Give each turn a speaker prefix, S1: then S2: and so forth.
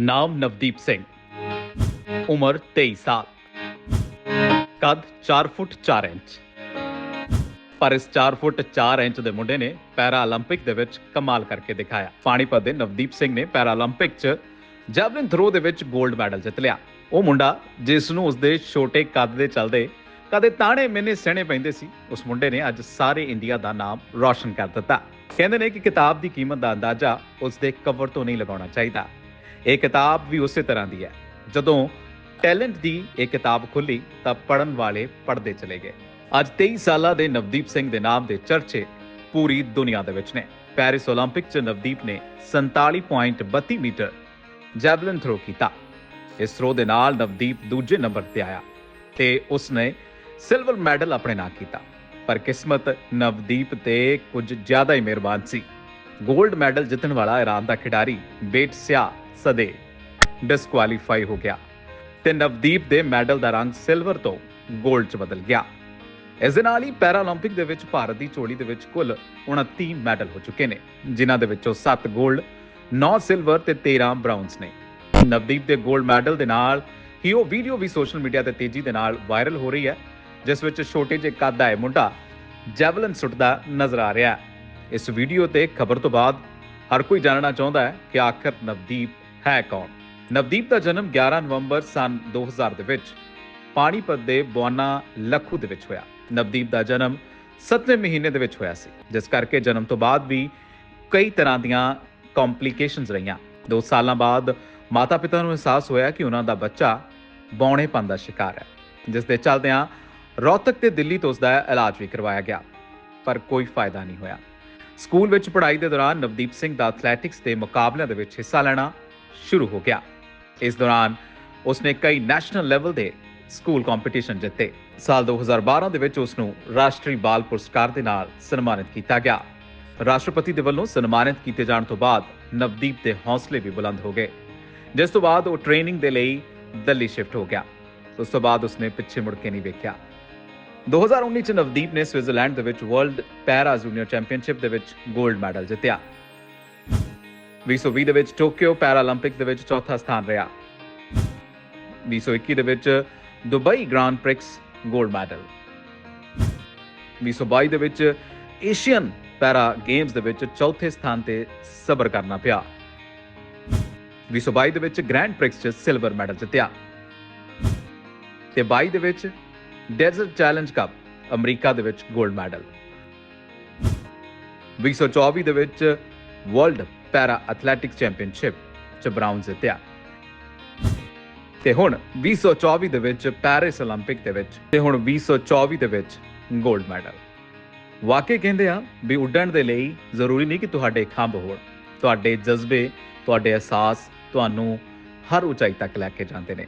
S1: ਨਾਮ ਨਵਦੀਪ ਸਿੰਘ। ਉਮਰ 23 ਸਾਲ। ਕੱਦ 4 ਫੁੱਟ 4 ਇੰਚ। ਪਰ ਇਸ 4 ਫੁੱਟ 4 ਇੰਚ ਦੇ ਮੁੰਡੇ ਨੇ ਪੈਰਾ 올림픽 ਦੇ ਵਿੱਚ ਕਮਾਲ ਕਰਕੇ ਦਿਖਾਇਆ। ਪਾਣੀਪਤ ਦੇ ਨਵਦੀਪ ਸਿੰਘ ਨੇ ਪੈਰਾ 올림픽 'ਚ ਜੈਵਲਿਨ ਥਰੋ ਦੇ ਵਿੱਚ 골ਡ ਮੈਡਲ ਜਿੱਤ ਲਿਆ। ਉਹ ਮੁੰਡਾ ਜਿਸ ਨੂੰ ਉਸਦੇ ਛੋਟੇ ਕੱਦ ਦੇ ਚਲਦੇ ਕਦੇ ਤਾਣੇ ਮੈਨੇ ਸਹਿਣੇ ਪੈਂਦੇ ਸੀ, ਉਸ ਮੁੰਡੇ ਨੇ ਅੱਜ ਸਾਰੇ ਇੰਡੀਆ ਦਾ ਨਾਮ ਰੋਸ਼ਨ ਕਰ ਦਿੱਤਾ। ਕਹਿੰਦੇ ਨੇ ਕਿ ਕਿਤਾਬ ਦੀ ਕੀਮਤ ਦਾ ਅੰਦਾਜ਼ਾ ਉਸ ਦੇ ਕਵਰ ਤੋਂ ਨਹੀਂ ਲਗਾਉਣਾ ਚਾਹੀਦਾ। ਇਹ ਕਿਤਾਬ ਵੀ ਉਸੇ ਤਰ੍ਹਾਂ ਦੀ ਹੈ। ਜਦੋਂ ਟੈਲੈਂਟ ਦੀ ਇਹ ਕਿਤਾਬ ਖੁੱਲੀ, ਤਾਂ ਪੜਨ ਵਾਲੇ ਪੜਦੇ ਚਲੇ ਗਏ। ਅੱਜ 23 ਸਾਲਾਂ ਦੇ ਨਵਦੀਪ ਸਿੰਘ ਦੇ ਨਾਮ ਦੇ ਚਰਚੇ ਪੂਰੀ ਦੁਨੀਆ ਦੇ ਵਿੱਚ ਨੇ। ਪੈਰਿਸ 올림픽 'ਚ ਨਵਦੀਪ ਨੇ 47.32 ਮੀਟਰ ਜੈਵਲਿਨ ਥਰੋ ਕੀਤਾ। ਇਸ ਥਰੋ ਦੇ ਨਾਲ ਨਵਦੀਪ ਦੂਜੇ ਨੰਬਰ ਤੇ ਆਇਆ ਤੇ ਉਸਨੇ ਸਿਲਵਰ ਮੈਡਲ ਆਪਣੇ ਨਾਂ ਕੀਤਾ। ਪਰ ਕਿਸਮਤ ਨਵਦੀਪ ਤੇ ਕੁਝ ਜ਼ਿਆਦਾ ਹੀ ਮਿਹਰਬਾਨ ਸੀ। 골ਡ ਮੈਡਲ ਜਿੱਤਣ ਵਾਲਾ ਈਰਾਨ ਦਾ ਖਿਡਾਰੀ ਬੇਟ ਸਿਆ ਸਦੇ ਡਿਸਕੁਆਲੀਫਾਈ ਹੋ ਗਿਆ ਤੇ ਨਵਦੀਪ ਦੇ ਮੈਡਲ ਦਾ ਰੰਗ ਸਿਲਵਰ ਤੋਂ 골ਡ 'ਚ ਬਦਲ ਗਿਆ। ਇਸ ਦੇ ਨਾਲ ਹੀ ਪੈਰਾਲੰਪਿਕ ਦੇ ਵਿੱਚ ਭਾਰਤ ਦੀ ਝੋਲੀ ਦੇ ਵਿੱਚ ਕੁੱਲ 29 ਮੈਡਲ ਹੋ ਚੁੱਕੇ ਨੇ, ਜਿਨ੍ਹਾਂ ਦੇ ਵਿੱਚੋਂ 7 골ਡ 9 ਸਿਲਵਰ ਤੇ 13 ਬ੍ਰਾਊਨਸ ਨੇ। ਨਵਦੀਪ ਦੇ 골ਡ ਮੈਡਲ ਦੇ ਨਾਲ ਹੀ ਉਹ ਵੀਡੀਓ ਵੀ ਸੋਸ਼ਲ ਮੀਡੀਆ ਤੇ ਤੇਜ਼ੀ ਦੇ ਨਾਲ ਵਾਇਰਲ ਹੋ ਰਹੀ ਹੈ, ਜਿਸ ਵਿੱਚ ਛੋਟੇ ਜਿਹੇ ਕੱਦ ਦਾ ਮੁੰਡਾ ਜੈਵਲਨ ਸੁੱਟਦਾ ਨਜ਼ਰ ਆ ਰਿਹਾ ਇਸ ਵੀਡੀਓ ਤੇ ਖਬਰ ਤੋਂ ਬਾਅਦ ਹਰ ਕੋਈ ਜਾਣਨਾ ਚਾਹੁੰਦਾ ਹੈ ਕਿ ਆਖਿਰ ਨਵਦੀਪ ਹੈ ਕੌਣ? ਨਵਦੀਪ ਦਾ ਜਨਮ 11 ਨਵੰਬਰ ਸਨ 2000 ਦੇ ਵਿੱਚ ਪਾਣੀਪਤ ਦੇ ਬਵਾਨਾ ਲੱਖੂ ਦੇ ਵਿੱਚ ਹੋਇਆ। ਨਵਦੀਪ ਦਾ ਜਨਮ 7ਵੇਂ ਮਹੀਨੇ ਦੇ ਵਿੱਚ ਹੋਇਆ ਸੀ, ਜਿਸ ਕਰਕੇ ਜਨਮ ਤੋਂ ਬਾਅਦ ਵੀ ਕਈ ਤਰ੍ਹਾਂ ਦੀਆਂ ਕੰਪਲਿਕੇਸ਼ਨਸ ਰਹੀਆਂ। 2 ਸਾਲਾਂ ਬਾਅਦ ਮਾਤਾ-ਪਿਤਾ ਨੂੰ ਅਹਿਸਾਸ ਹੋਇਆ ਕਿ ਉਹਨਾਂ ਦਾ ਬੱਚਾ ਬੌਣੇਪਨ ਦਾ ਸ਼ਿਕਾਰ ਹੈ, ਜਿਸ ਦੇ ਚਲਦਿਆਂ ਰੋਹਤਕ ਤੇ ਦਿੱਲੀ ਤੋਂ ਉਸ ਦਾ ਇਲਾਜ ਵੀ ਕਰਵਾਇਆ ਗਿਆ, ਪਰ ਕੋਈ ਫਾਇਦਾ ਨਹੀਂ ਹੋਇਆ। ਸਕੂਲ ਵਿੱਚ ਪੜ੍ਹਾਈ ਦੇ ਦੌਰਾਨ ਨਵਦੀਪ ਸਿੰਘ ਦਾ ਐਥਲੈਟਿਕਸ ਦੇ ਮੁਕਾਬਲਿਆਂ ਦੇ ਵਿੱਚ ਹਿੱਸਾ ਲੈਣਾ ਸ਼ੁਰੂ ਹੋ ਗਿਆ। ਇਸ ਦੌਰਾਨ ਉਸਨੇ ਕਈ ਨੈਸ਼ਨਲ ਲੈਵਲ ਦੇ ਸਕੂਲ ਕੰਪੀਟੀਸ਼ਨ ਜਿੱਤੇ। ਸਾਲ 2012 ਦੇ ਵਿੱਚ ਉਸ ਨੂੰ ਰਾਸ਼ਟਰੀ ਬਾਲ ਪੁਰਸਕਾਰ ਦੇ ਨਾਲ ਸਨਮਾਨਿਤ ਕੀਤਾ ਗਿਆ। ਰਾਸ਼ਟਰਪਤੀ ਦੇ ਵੱਲੋਂ ਸਨਮਾਨਿਤ ਕੀਤੇ ਜਾਣ ਤੋਂ ਬਾਅਦ ਨਵਦੀਪ ਦੇ ਹੌਸਲੇ ਵੀ ਬੁਲੰਦ ਹੋ ਗਏ। ਜਿਸ ਤੋਂ ਬਾਅਦ ਉਹ ਟ੍ਰੇਨਿੰਗ ਦੇ ਲਈ ਦਿੱਲੀ ਸ਼ਿਫਟ ਹੋ ਗਿਆ। ਉਸ ਤੋਂ ਬਾਅਦ ਉਸਨੇ ਪਿੱਛੇ ਮੁੜ ਕੇ ਨਹੀਂ ਵੇਖਿਆ। 2019 ਚ ਨਵਦੀਪ ਨੇ ਸਵਿਟਜ਼ਰਲੈਂਡ ਦੇ ਵਿੱਚ ਵਰਲਡ ਪੈਰਾ ਜੂਨੀਅਰ ਚੈਂਪੀਅਨਸ਼ਿਪ ਦੇ ਵਿੱਚ 골ਡ ਮੈਡਲ ਜਿੱਤਿਆ। 2020 ਦੇ ਵਿੱਚ ਟੋਕੀਓ ਪੈਰਾਲੰਪਿਕ ਦੇ ਵਿੱਚ ਚੌਥਾ ਸਥਾਨ ਰਿਹਾ। 2021 ਦੇ ਵਿੱਚ ਦੁਬਈ ਗ੍ਰਾਂਡ ਪ੍ਰਿਕਸ 골ਡ ਮੈਡਲ 2022 ਦੇ ਵਿੱਚ ਏਸ਼ੀਅਨ ਪੈਰਾ ਗੇਮਸ ਦੇ ਵਿੱਚ ਚੌਥੇ ਸਥਾਨ ਤੇ ਸਬਰ ਕਰਨਾ ਪਿਆ। 2022 ਦੇ ਵਿੱਚ ਗ੍ਰੈਂਡ ਪ੍ਰਿਕਸ 'ਚ ਸਿਲਵਰ ਮੈਡਲ ਜਿੱਤਿਆ। ਤੇ 22 ਦੇ ਵਿੱਚ ਡੈਜ਼ਰਟ ਚੈਲੰਜ ਕੱਪ, ਅਮਰੀਕਾ ਦੇ ਵਿੱਚ 골ਡ ਮੈਡਲ 2024 ਦੇ ਵਿੱਚ ਵਰਲਡ ਪੈਰਾ ਐਥਲੈਟਿਕਸ ਚੈਂਪੀਅਨਸ਼ਿਪ ਚ ਬ੍ਰਾਊਨਜ਼ ਜਿੱਤਿਆ। ਤੇ ਹੁਣ 2024 ਦੇ ਵਿੱਚ ਪੈਰਿਸ 올림픽 ਦੇ ਵਿੱਚ ਤੇ ਹੁਣ 2024 ਦੇ ਵਿੱਚ 골ਡ ਮੈਡਲ ਵਾਕਈ ਕਹਿੰਦੇ ਆ ਵੀ ਉੱਡਣ ਦੇ ਲਈ ਜ਼ਰੂਰੀ ਨਹੀਂ ਕਿ ਤੁਹਾਡੇ ਖੰਭ ਹੋਣ। ਤੁਹਾਡੇ ਜਜ਼ਬੇ, ਤੁਹਾਡੇ ਅਹਿਸਾਸ ਤੁਹਾਨੂੰ ਹਰ ਉਚਾਈ ਤੱਕ ਲੈ ਕੇ ਜਾਂਦੇ ਨੇ।